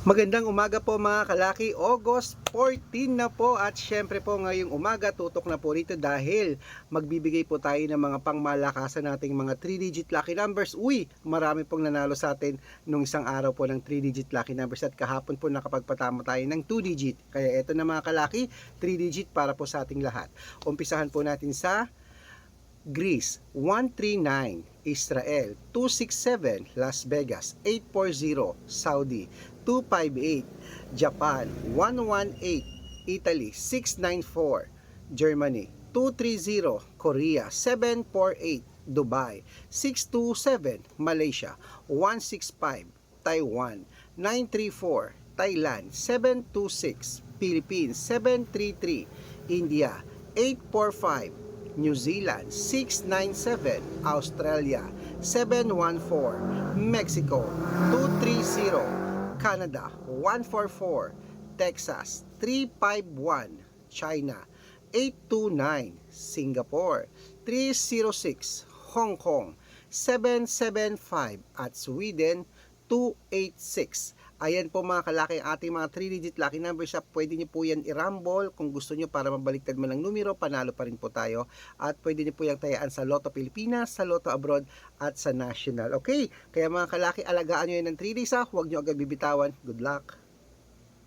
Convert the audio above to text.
Magandang umaga po mga kalaki, August 14 na po at syempre po ngayong umaga tutok na po rito dahil magbibigay po tayo ng mga pangmalakasan nating mga 3-digit lucky numbers. Uy, marami pong nanalo sa atin nung isang araw po ng 3-digit lucky numbers at kahapon po nakapagpatama tayo ng 2-digit. Kaya eto na mga kalaki, 3-digit para po sa ating lahat. Umpisahan po natin sa Greece 139, Israel 267, Las Vegas 840, Saudi 258, Japan 118, Italy 694, Germany 230, Korea 748, Dubai 627, Malaysia 165, Taiwan 934, Thailand 726, Philippines 733, India 845, New Zealand 697, Australia 714, Mexico 230, Canada 144, Texas 351, China 829, Singapore 306, Hong Kong 775 at Sweden 286. Ayan po mga kalaki ang ating mga 3-digit lucky numbers. At pwede nyo po yan i-rumble kung gusto nyo para mabaliktad mo ng numero. Panalo pa rin po tayo. At pwede nyo po yung tayaan sa Lotto Pilipinas, sa Lotto Abroad at sa National. Okay? Kaya mga kalaki, alagaan nyo yan ng 3 days ha. Huwag nyo agad bibitawan. Good luck!